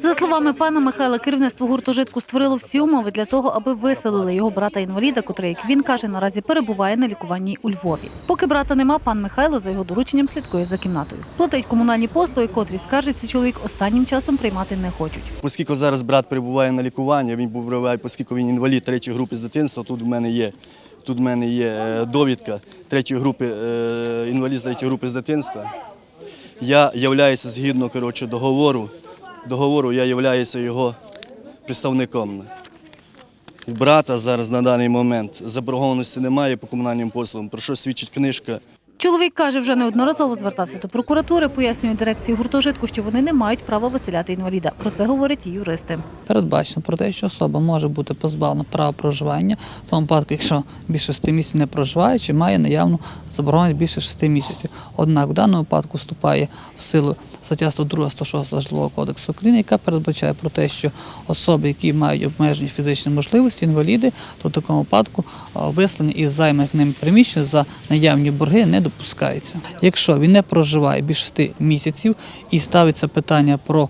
За словами пана Михайла, керівництво гуртожитку створило всі умови для того, аби виселили його брата-інваліда, котрий, як він каже, наразі перебуває на лікуванні у Львові. Поки брата нема, пан Михайло за його дорученням слідкує за кімнатою. Платить комунальні послуги, котрі скаржиться чоловік останнім часом приймати не хочуть. Оскільки зараз брат перебуває на лікуванні, він був оскільки він інвалід третьої групи з дитинства, тут в мене є. Тут в мене є е, довідка третьої групи, е, інвалід з третьої групи з дитинства. Я являюся згідно коротше, договору. Договору я являюся його представником. У брата зараз на даний момент заборгованості немає по комунальним послугам, про що свідчить книжка Чоловік каже, вже неодноразово звертався до прокуратури, пояснює дирекції гуртожитку, що вони не мають права виселяти інваліда. Про це говорять і юристи. Передбачено про те, що особа може бути позбавлена права проживання в тому випадку, якщо більше шести місяців не проживає, чи має наявну заборону більше шести місяців. Однак в даному випадку вступає в силу стаття 102 106 Житлового кодексу України, яка передбачає про те, що особи, які мають обмежені фізичні можливості, інваліди, то в такому випадку а, виселення із займаних ним приміщень за наявні борги не допускається. Якщо він не проживає більше 6 місяців і ставиться питання про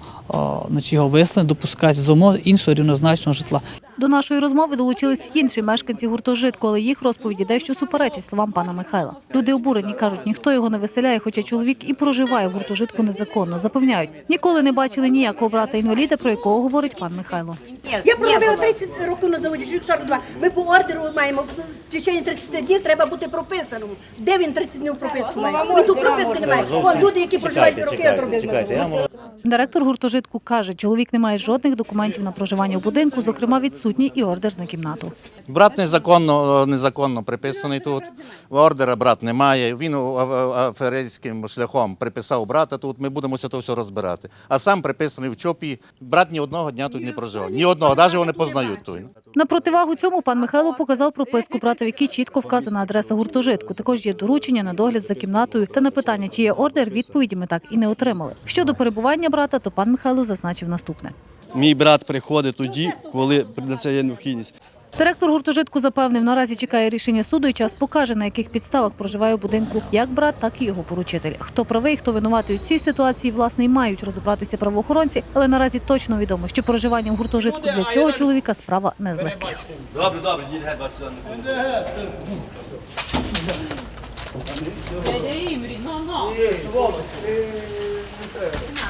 його виселення, допускається за умови іншого рівнозначного житла. До нашої розмови долучились інші мешканці гуртожитку, але їх розповіді дещо суперечить словам пана Михайла. Люди обурені кажуть, ніхто його не виселяє, хоча чоловік і проживає в гуртожитку незаконно. Запевняють, ніколи не бачили ніякого брата інваліда, про якого говорить пан Михайло. Я проробила 30 років на заводі, чоловік 42. Ми по ордеру маємо в течение 30 днів треба бути прописаним. Де він 30 днів прописку має? Він тут прописки немає. Вон люди, які проживають роки, одробили. Директор гуртожитку каже, чоловік не має жодних документів на проживання в будинку, зокрема відсутній і ордер на кімнату. Брат незаконно, незаконно приписаний тут. Ордера брат немає. Він а- а- шляхом приписав брата тут. Ми будемо це то все розбирати. А сам приписаний в ЧОПі. Брат ні одного дня тут не проживав. Ні одного, навіть його не познають Той. На противагу цьому пан Михайло показав прописку брата, в якій чітко вказана адреса гуртожитку. Також є доручення на догляд за кімнатою та на питання, чи є ордер, відповіді ми так і не отримали. Щодо перебування брата, то пан Михайло зазначив наступне. Мій брат приходить тоді, коли для це є необхідність. Директор гуртожитку запевнив, наразі чекає рішення суду і час покаже, на яких підставах проживає у будинку як брат, так і його поручитель. Хто правий, хто винуватий у цій ситуації, власне, й мають розібратися правоохоронці, але наразі точно відомо, що проживання в гуртожитку для цього чоловіка справа не з легких. Добре, добре,